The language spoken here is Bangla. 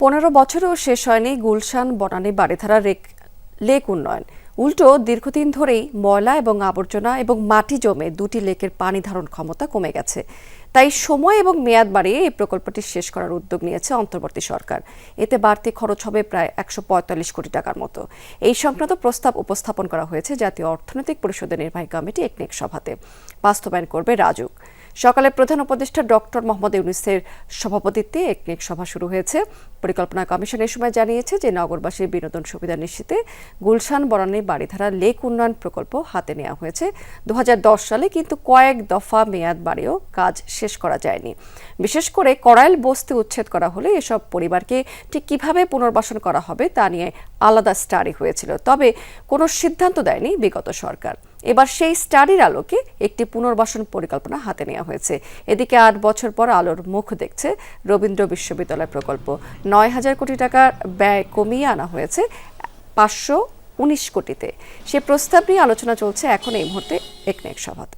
পনেরো বছরেও শেষ হয়নি গুলশান বনানী বাড়িধারা লেক উন্নয়ন। উল্টো দীর্ঘদিন ধরেই ময়লা এবং আবর্জনা এবং মাটি জমে দুটি লেকের পানি ধারণ ক্ষমতা কমে গেছে। তাই সময় এবং মেয়াদ বাড়িয়ে এই প্রকল্পটি শেষ করার উদ্যোগ নিয়েছে অন্তর্বর্তী সরকার। এতে বাড়তি খরচ হবে প্রায় একশো পঁয়তাল্লিশ কোটি টাকার মতো। এই সংক্রান্ত প্রস্তাব উপস্থাপন করা হয়েছে জাতীয় অর্থনৈতিক পরিষদের নির্বাহী কমিটি একনেক সভাতে। বাস্তবায়ন করবে রাজুক। সকালে প্রধান উপদেষ্টা ডক্টর মোহাম্মদ ইউনুসের সভাপতিত্বে একনেক সভা শুরু হয়েছে। পরিকল্পনা কমিশন এই সময় জানিয়েছে যে নগরবাসীর বিনোদন সুবিধা নিশ্চিতে গুলশান বরানী বাড়িধারা লেক উন্নয়ন প্রকল্প হাতে নেওয়া হয়েছে। দু হাজার দশ সালে কিন্তু কয়েক দফা মেয়াদ বাড়িয়েও কাজ শেষ করা যায়নি। বিশেষ করে করাইল বস্তি উচ্ছেদ করা হলে এসব পরিবারকে ঠিক কীভাবে পুনর্বাসন করা হবে তা নিয়ে আলাদা স্টাডি হয়েছিল। তবে কোনো সিদ্ধান্ত দেয়নি বিগত সরকার। এবার সেই স্টাডির আলোকে একটি পুনর্বাসন পরিকল্পনা হাতে নেওয়া হয়েছে। এদিকে আট বছর পর আলোর মুখ দেখছে রবীন্দ্র বিশ্ববিদ্যালয় প্রকল্প। নয় হাজার কোটি টাকার ব্যয় কমিয়ে আনা হয়েছে পাঁচশো উনিশ কোটিতে। সে প্রস্তাব নিয়ে আলোচনা চলছে এখন এই মুহূর্তে একনেক সভাতে।